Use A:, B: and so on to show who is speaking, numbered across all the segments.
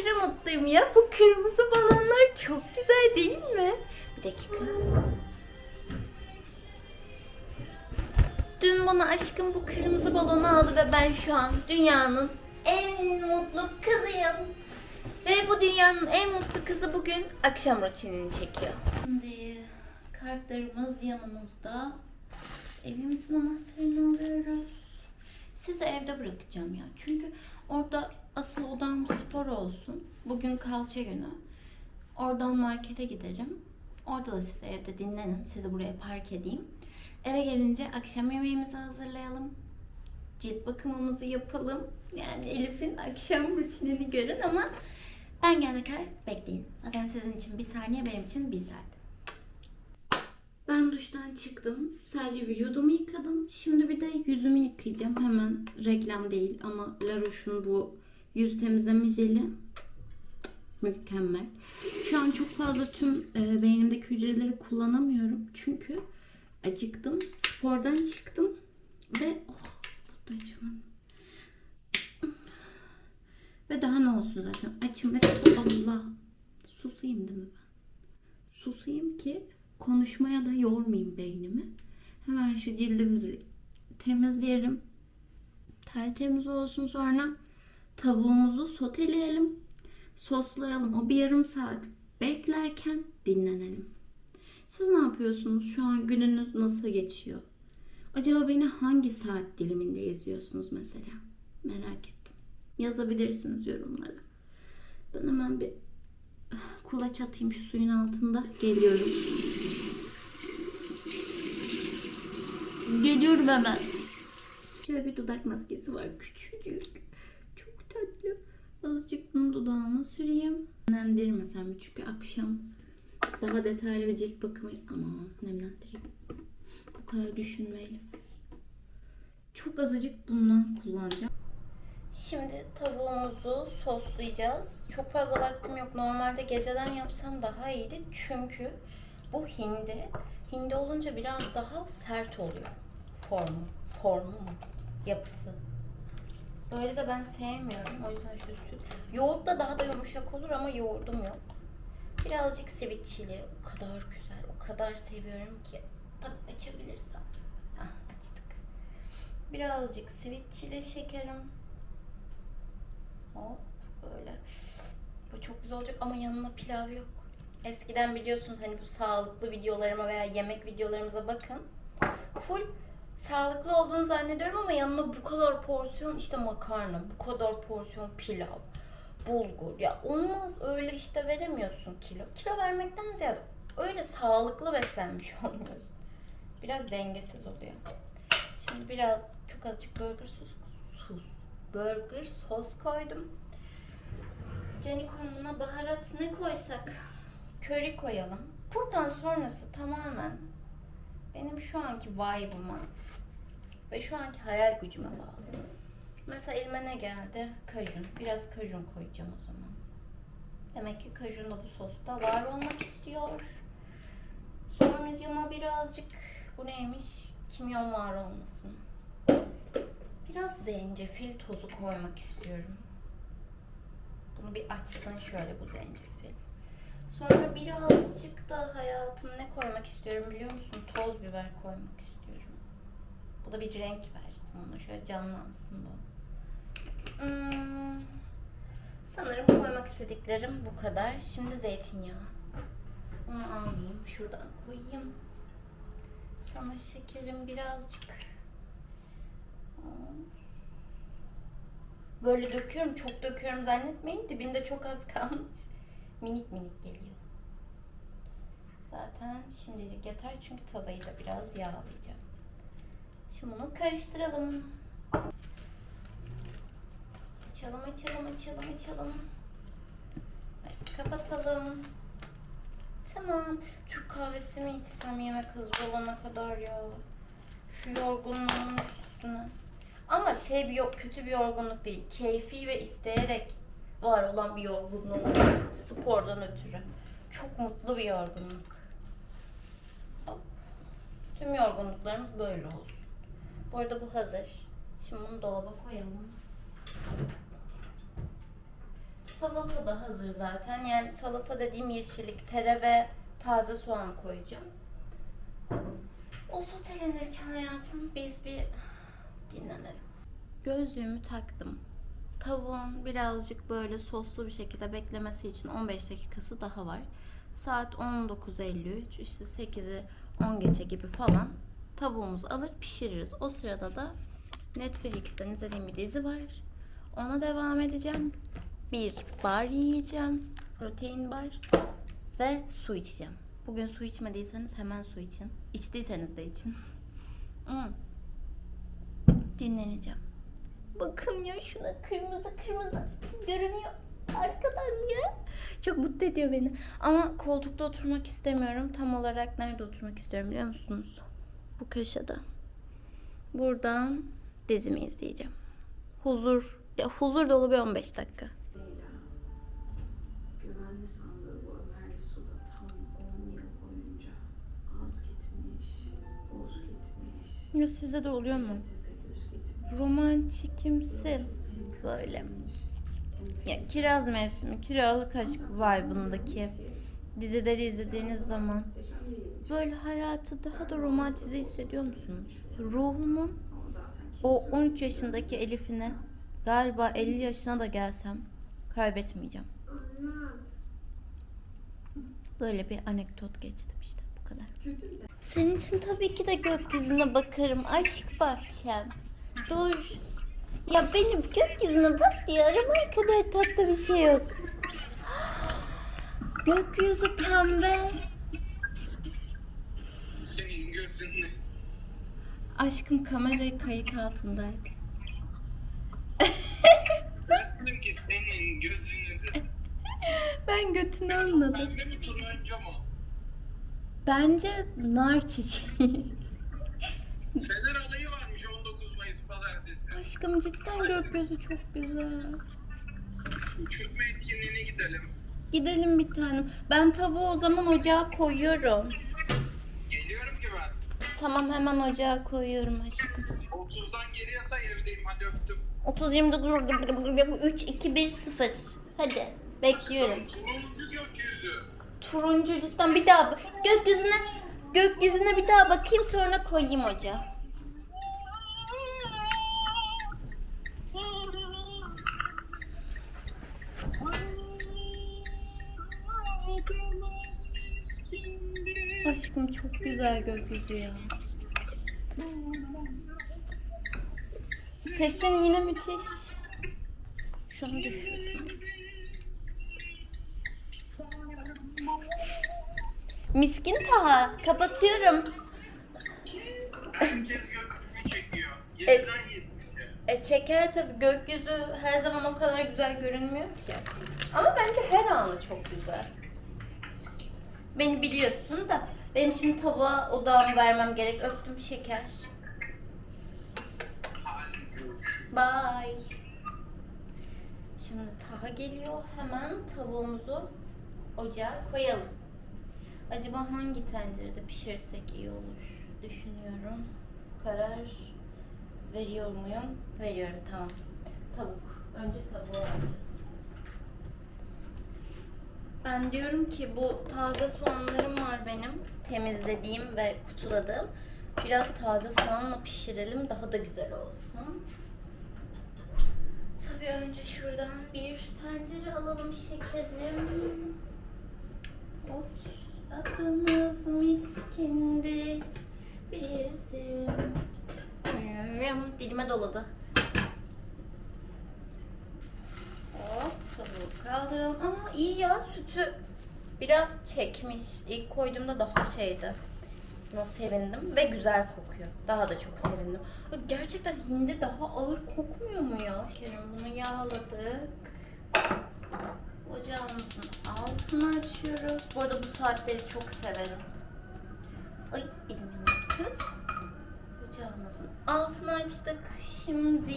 A: aşırı mutluyum ya. Bu kırmızı balonlar çok güzel değil mi? Bir dakika. Dün bana aşkım bu kırmızı balonu aldı ve ben şu an dünyanın en mutlu kızıyım. Ve bu dünyanın en mutlu kızı bugün akşam rutinini çekiyor. Şimdi kartlarımız yanımızda. Evimizin anahtarını alıyoruz. Sizi evde bırakacağım ya. Çünkü orada asıl odam spor olsun. Bugün kalça günü. Oradan markete giderim. Orada da siz evde dinlenin. Sizi buraya park edeyim. Eve gelince akşam yemeğimizi hazırlayalım. Cilt bakımımızı yapalım. Yani Elif'in akşam rutinini görün ama ben gelene kadar bekleyin. Zaten sizin için bir saniye, benim için bir saat. Ben duştan çıktım. Sadece vücudumu yıkadım. Şimdi bir de yüzümü yıkayacağım. Hemen reklam değil ama La Roche'un bu yüz temizleme jeli mükemmel. Şu an çok fazla tüm e, beynimdeki hücreleri kullanamıyorum. Çünkü acıktım. Spordan çıktım ve oh bu da. Ve daha ne olsun zaten açım ve Allah susayım değil mi ben? Susayım ki konuşmaya da yormayayım beynimi. Hemen şu cildimizi temizleyelim. Tertemiz olsun sonra tavuğumuzu soteleyelim. Soslayalım. O bir yarım saat beklerken dinlenelim. Siz ne yapıyorsunuz? Şu an gününüz nasıl geçiyor? Acaba beni hangi saat diliminde izliyorsunuz mesela? Merak ettim. Yazabilirsiniz yorumlara. Ben hemen bir kulaç atayım şu suyun altında. Geliyorum. Geliyorum hemen. Şöyle bir dudak maskesi var. Küçücük. Tatlı. Azıcık bunu dudağıma süreyim. Nemlendirmesem? Çünkü akşam daha detaylı bir cilt bakımı ama nemlendireyim. Bu kadar düşünme Elif. Çok azıcık bundan kullanacağım. Şimdi tavuğumuzu soslayacağız. Çok fazla vaktim yok. Normalde geceden yapsam daha iyiydi. Çünkü bu hindi. Hindi olunca biraz daha sert oluyor. Formu. Formu mu? Yapısı. Böyle de ben sevmiyorum. O yüzden şu süt. Yoğurtla daha da yumuşak olur ama yoğurdum yok. Birazcık sweet. O kadar güzel. O kadar seviyorum ki. Tabii açabilirsem. Hah açtık. Birazcık sweet şekerim. Hop böyle. Bu çok güzel olacak ama yanına pilav yok. Eskiden biliyorsunuz hani bu sağlıklı videolarıma veya yemek videolarımıza bakın. Full sağlıklı olduğunu zannediyorum ama yanına bu kadar porsiyon işte makarna, bu kadar porsiyon pilav, bulgur. Ya olmaz öyle işte veremiyorsun kilo. Kilo vermekten ziyade öyle sağlıklı beslenmiş olmuyorsun. Biraz dengesiz oluyor. Şimdi biraz çok azıcık burger sos, sos burger sos koydum. Canikomuna baharat ne koysak? Köri koyalım. Buradan sonrası tamamen benim şu anki vibe'ıma ve şu anki hayal gücüme bağlı. Mesela elime ne geldi? Kajun. Biraz kajun koyacağım o zaman. Demek ki kajun da bu sosta var olmak istiyor. Sonracıma birazcık bu neymiş? Kimyon var olmasın. Biraz zencefil tozu koymak istiyorum. Bunu bir açsın şöyle bu zencefil. Sonra birazcık da hayatım ne koymak istiyorum biliyor musun? Toz biber koymak istiyorum. Bu da bir renk versin ona. Şöyle canlansın bu. Hmm, sanırım koymak istediklerim bu kadar. Şimdi zeytinyağı. Onu almayayım. Şuradan koyayım. Sana şekerim birazcık. Böyle döküyorum. Çok döküyorum zannetmeyin. Dibinde çok az kalmış. Minik minik geliyor. Zaten şimdilik yeter çünkü tavayı da biraz yağlayacağım. Şimdi bunu karıştıralım. Açalım, açalım, açalım, açalım. Evet, kapatalım. Tamam. Türk kahvesi mi içsem yemek hazır olana kadar ya? Şu yorgunluğumun üstüne. Ama şey bir yok, kötü bir yorgunluk değil. Keyfi ve isteyerek var olan bir yorgunluğum var. Spordan ötürü. Çok mutlu bir yorgunluk. Hop. Tüm yorgunluklarımız böyle olsun. Bu arada bu hazır. Şimdi bunu dolaba koyalım. salata da hazır zaten. Yani salata dediğim yeşillik, tere ve taze soğan koyacağım. O sotelenirken hayatım biz bir dinlenelim. Gözlüğümü taktım. Tavuğun birazcık böyle soslu bir şekilde beklemesi için 15 dakikası daha var. Saat 19.53 işte 8'i 10 geçe gibi falan tavuğumuzu alır pişiririz. O sırada da Netflix'ten izlediğim bir dizi var. Ona devam edeceğim. Bir bar yiyeceğim. Protein bar. Ve su içeceğim. Bugün su içmediyseniz hemen su için. İçtiyseniz de için. Hmm. Dinleneceğim. Bakın ya şuna kırmızı kırmızı görünüyor arkadan ya. Çok mutlu ediyor beni. Ama koltukta oturmak istemiyorum. Tam olarak nerede oturmak istiyorum biliyor musunuz? Bu köşede. Buradan dizimi izleyeceğim. Huzur, ya huzur dolu bir 15 dakika.
B: Leyla, güvenli sandığı bu Ömerli suda tam 10 yıl boyunca az gitmiş, boz gitmiş,
A: Ya size de oluyor mu?
B: gitmiş.
A: Romantikimsin. Böyle. Ya kiraz mevsimi, kiralık aşk vibe'ındaki dizileri izlediğiniz zaman böyle hayatı daha da romantize hissediyor musunuz? Ruhumun o 13 yaşındaki Elif'ine galiba 50 yaşına da gelsem kaybetmeyeceğim. Böyle bir anekdot geçtim işte bu kadar. Senin için tabii ki de gökyüzüne bakarım aşk bahçem. Dur. Ya benim gökyüzüne bak diye araman kadar tatlı bir şey yok. Gökyüzü pembe.
C: Senin gözünle
A: Aşkım kamerayı kayıt altındaydı.
C: dedim ki senin gözünü de.
A: Ben götünü anladım.
C: Pembe mi turuncu mu?
A: Bence nar çiçeği.
C: Fener
A: Aşkım cidden gökyüzü çok güzel.
C: Uçurtma etkinliğine gidelim.
A: Gidelim bir tanem. Ben tavuğu o zaman ocağa koyuyorum.
C: Geliyorum ki ben.
A: Tamam hemen ocağa koyuyorum aşkım.
C: 30'dan geriye say evdeyim hadi öptüm.
A: 30 29 3 2 1 0. Hadi bekliyorum.
C: Turuncu gökyüzü.
A: Turuncu cidden bir daha bak- gökyüzüne gökyüzüne bir daha bakayım sonra koyayım ocağa. Aşkım çok güzel gökyüzü ya. Sesin yine müthiş. Şunu düşür. Miskin Taha. Kapatıyorum. E-
C: 7'den 70'e.
A: E çeker tabii. Gökyüzü her zaman o kadar güzel görünmüyor ki. Ama bence her anı çok güzel. Beni biliyorsun da benim şimdi tavuğa odağımı vermem gerek. Öptüm şeker. Bye. Şimdi Taha geliyor. Hemen tavuğumuzu ocağa koyalım. Acaba hangi tencerede pişirsek iyi olur düşünüyorum. Karar veriyor muyum? Veriyorum tamam. Tavuk. Önce tavuğu alacağız. Ben diyorum ki bu taze soğanlarım var benim. Temizlediğim ve kutuladığım. Biraz taze soğanla pişirelim daha da güzel olsun. Tabii önce şuradan bir tencere alalım şekerim. Ops, adımız miskindi bizim. Dilime doladı. Hop, tavuğu kaldıralım. Ama iyi ya sütü biraz çekmiş. İlk koyduğumda daha şeydi. Buna sevindim ve güzel kokuyor. Daha da çok sevindim. Gerçekten hindi daha ağır kokmuyor mu ya? Kerem bunu yağladık. Ocağımızın altını açıyoruz. Bu arada bu saatleri çok severim. Ay elimin kız. Ocağımızın altını açtık. Şimdi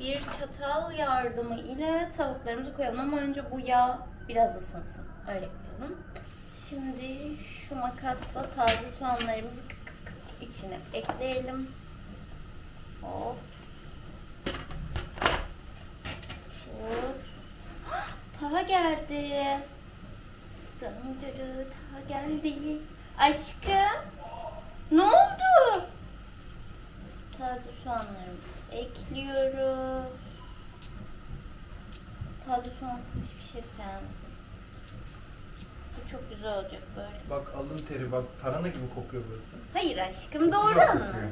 A: bir çatal yardımı ile tavuklarımızı koyalım ama önce bu yağ biraz ısınsın. Öyle koyalım. Şimdi şu makasla taze soğanlarımızı içine ekleyelim. Hop. Hop. geldi. Dındırı Taha geldi. Aşkım. Ne oldu? Taze soğanlarımızı ekliyoruz. Taze soğansız hiçbir şey sevmem. Bu çok güzel olacak böyle.
D: Bak alın teri bak tarhana gibi kokuyor burası.
A: Hayır aşkım
D: Çok
A: doğru
D: güzel
A: anla.
D: kokuyor.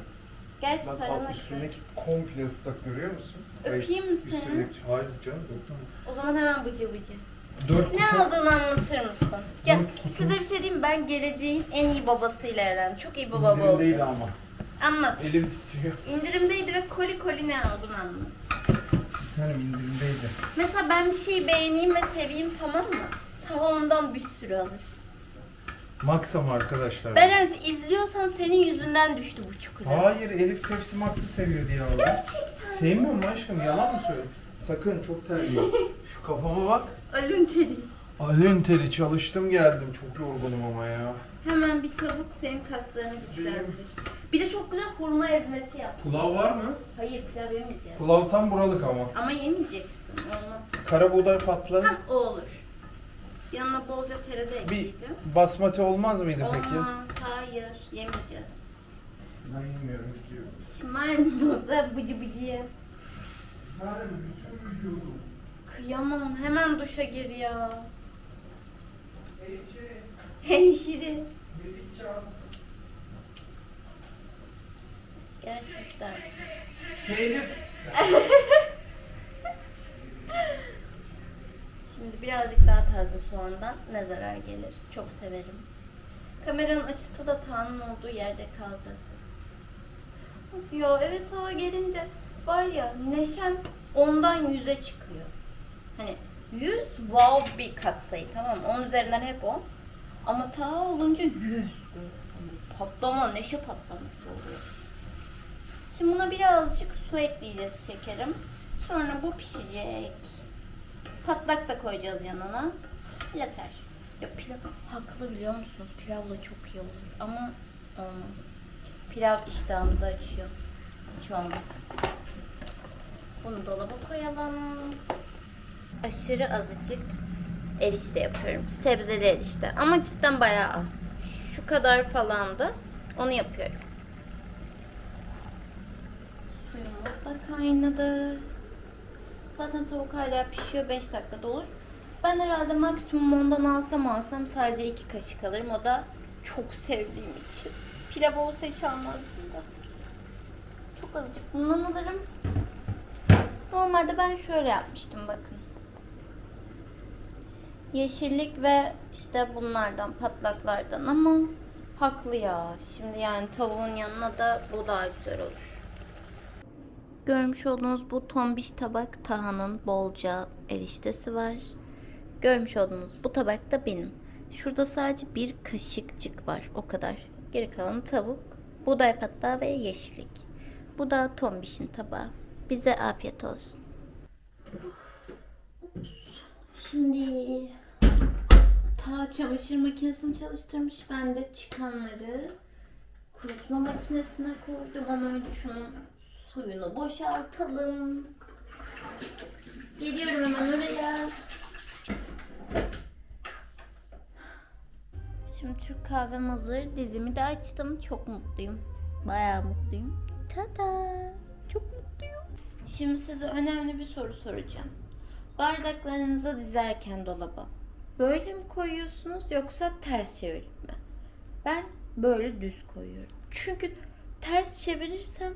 A: Gerçi
D: Bak
A: tarhana
D: alt üstündeki komple ıslak görüyor musun?
A: Öpeyim mi seni?
D: üstündeki- Hayır canım öpme.
A: O zaman hemen bıcı bıcı.
D: Dört
A: Ne
D: kutu-
A: olduğunu anlatır mısın?
D: Kutu.
A: size bir şey diyeyim mi? Ben geleceğin en iyi babasıyla öğrendim. Çok iyi bir baba
D: İndirimdeydi
A: oldu.
D: ama.
A: Anlat.
D: Elim titriyor.
A: İndirimdeydi ve koli koli ne aldın anlat.
D: Bir tane indirimdeydi.
A: Mesela ben bir şeyi beğeneyim ve seveyim tamam mı? Tamam ondan bir sürü alır.
D: Maxam arkadaşlar.
A: Berent izliyorsan senin yüzünden düştü bu çukura.
D: Hayır Elif Pepsi Max'ı seviyor diye aldım.
A: Gerçekten.
D: Sevmiyor mu aşkım? Yalan mı söylüyorsun? Sakın çok terliyor. Şu kafama bak.
A: Alın teri.
D: Alın teri çalıştım geldim. Çok yorgunum ama ya.
A: Hemen bir tavuk senin kaslarını güçlendirir. Bir de çok güzel hurma ezmesi yap.
D: Pulav var mı?
A: Hayır pilav yemeyeceğim.
D: Pulav tam buralık ama.
A: Ama yemeyeceksin. Olmaz.
D: Kara buğday patları.
A: Hah o olur. Yanına bolca tere de
D: Bir
A: ekleyeceğim.
D: basmati olmaz mıydı peki?
A: Olmaz, hayır. Yemeyeceğiz.
D: Ben yemiyorum diyor.
A: Şımarmıyorsa bıcı bıcı ye. Kıyamam. Hemen duşa gir ya. Hemşire. Gerçekten. Şimdi birazcık daha taze soğandan ne zarar gelir. Çok severim. Kameranın açısı da Tanrı'nın olduğu yerde kaldı. Of ya evet hava gelince var ya neşem ondan yüze çıkıyor. Hani yüz wow bir katsayı tamam mı? Onun üzerinden hep on. Ama ta olunca yüz böyle. Hani patlama, neşe patlaması oluyor. Şimdi buna birazcık su ekleyeceğiz şekerim. Sonra bu pişecek. Patlak da koyacağız yanına. Yeter. Ya pilav haklı biliyor musunuz? Pilavla çok iyi olur ama olmaz. Pilav iştahımızı açıyor. Hiç olmaz. Bunu dolaba koyalım. Aşırı azıcık erişte yapıyorum. Sebzeli erişte. Ama cidden bayağı az. Şu kadar falan da onu yapıyorum. Suyumuz da kaynadı. Zaten tavuk hala pişiyor. 5 dakikada olur. Ben herhalde maksimum ondan alsam alsam sadece 2 kaşık alırım. O da çok sevdiğim için. Pilav olsa hiç almazdım da. Çok azıcık bundan alırım. Normalde ben şöyle yapmıştım bakın. Yeşillik ve işte bunlardan patlaklardan ama haklı ya. Şimdi yani tavuğun yanına da bu daha güzel olur. Görmüş olduğunuz bu tombiş tabak Taha'nın bolca eriştesi var. Görmüş olduğunuz bu tabak da benim. Şurada sadece bir kaşıkçık var o kadar. Geri kalanı tavuk, buğday patlağı ve yeşillik. Bu da tombişin tabağı. Bize afiyet olsun. Şimdi ta çamaşır makinesini çalıştırmış. Ben de çıkanları kurutma makinesine koydum ama önce şunun suyunu boşaltalım. Geliyorum hemen oraya. Şimdi Türk kahvem hazır. Dizimi de açtım. Çok mutluyum. Bayağı mutluyum. Tada! Çok mutluyum. Şimdi size önemli bir soru soracağım. Bardaklarınızı dizerken dolaba böyle mi koyuyorsunuz yoksa ters çevirip mi? Ben böyle düz koyuyorum. Çünkü ters çevirirsem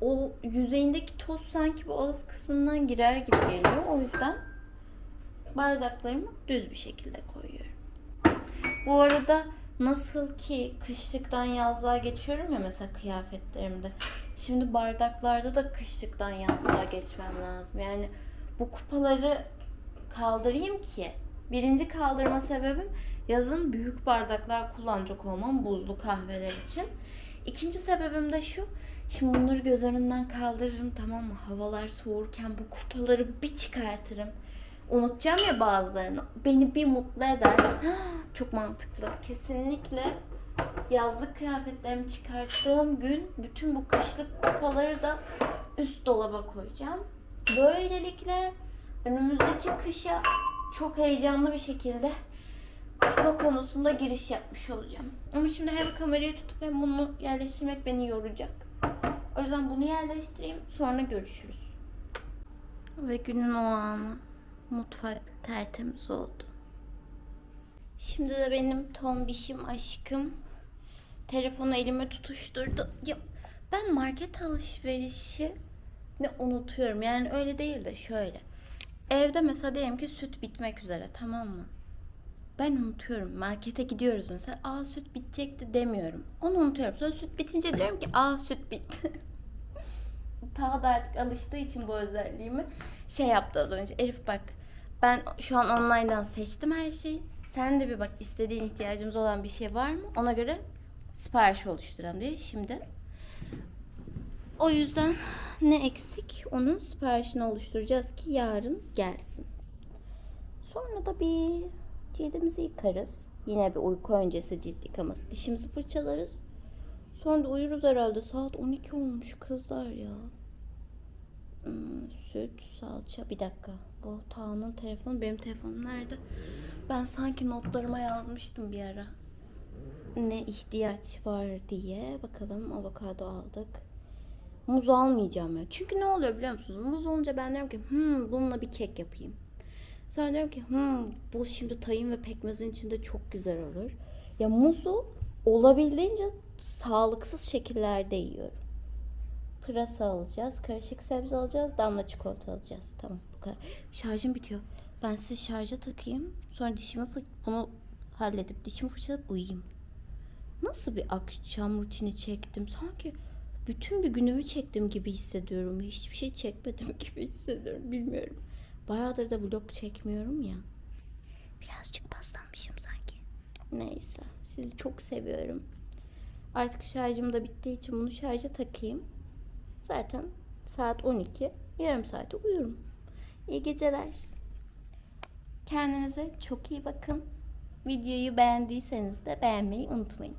A: o yüzeyindeki toz sanki bu ağız kısmından girer gibi geliyor. O yüzden bardaklarımı düz bir şekilde koyuyorum. Bu arada nasıl ki kışlıktan yazlığa geçiyorum ya mesela kıyafetlerimde. Şimdi bardaklarda da kışlıktan yazlığa geçmem lazım. Yani bu kupaları kaldırayım ki birinci kaldırma sebebim yazın büyük bardaklar kullanacak olmam buzlu kahveler için. İkinci sebebim de şu. Şimdi bunları göz önünden kaldırırım tamam mı? Havalar soğurken bu kupaları bir çıkartırım. Unutacağım ya bazılarını. Beni bir mutlu eder. Çok mantıklı. Kesinlikle yazlık kıyafetlerimi çıkarttığım gün bütün bu kışlık kupaları da üst dolaba koyacağım. Böylelikle önümüzdeki kışa çok heyecanlı bir şekilde uçma konusunda giriş yapmış olacağım. Ama şimdi hem kamerayı tutup hem bunu yerleştirmek beni yoracak. O yüzden bunu yerleştireyim sonra görüşürüz. Ve günün o anı mutfak tertemiz oldu. Şimdi de benim tombişim aşkım telefonu elime tutuşturdu. Ya ben market alışverişi ne unutuyorum. Yani öyle değil de şöyle. Evde mesela diyelim ki süt bitmek üzere tamam mı? Ben unutuyorum. Markete gidiyoruz mesela. Aa süt bitecekti demiyorum. Onu unutuyorum. Sonra süt bitince diyorum ki aa süt bitti. Taha da artık alıştığı için bu özelliğimi şey yaptı az önce. Elif bak ben şu an online'dan seçtim her şeyi. Sen de bir bak istediğin ihtiyacımız olan bir şey var mı? Ona göre sipariş oluşturalım diye. Şimdi o yüzden ne eksik onun siparişini oluşturacağız ki yarın gelsin. Sonra da bir cildimizi yıkarız. Yine bir uyku öncesi cilt yıkaması. Dişimizi fırçalarız. Sonra da uyuruz herhalde. Saat 12 olmuş kızlar ya. Hmm, süt, salça. Bir dakika. Bu Taha'nın telefonu. Benim telefonum nerede? Ben sanki notlarıma yazmıştım bir ara. Ne ihtiyaç var diye. Bakalım avokado aldık. Muz almayacağım ya. Çünkü ne oluyor biliyor musunuz? Muz olunca ben diyorum ki hmm, bununla bir kek yapayım. Sonra diyorum ki hmm, bu şimdi tayin ve pekmezin içinde çok güzel olur. Ya muzu olabildiğince sağlıksız şekillerde yiyorum. Pırasa alacağız, karışık sebze alacağız, damla çikolata alacağız. Tamam bu kadar. Şarjım bitiyor. Ben size şarja takayım. Sonra dişimi fır bunu halledip dişimi fırçalayıp uyuyayım. Nasıl bir akşam rutini çektim? Sanki bütün bir günümü çektim gibi hissediyorum. Hiçbir şey çekmedim gibi hissediyorum. Bilmiyorum. Bayağıdır da vlog çekmiyorum ya. Birazcık paslanmışım sanki. Neyse. Sizi çok seviyorum. Artık şarjım da bittiği için bunu şarja takayım. Zaten saat 12. Yarım saate uyurum. İyi geceler. Kendinize çok iyi bakın. Videoyu beğendiyseniz de beğenmeyi unutmayın.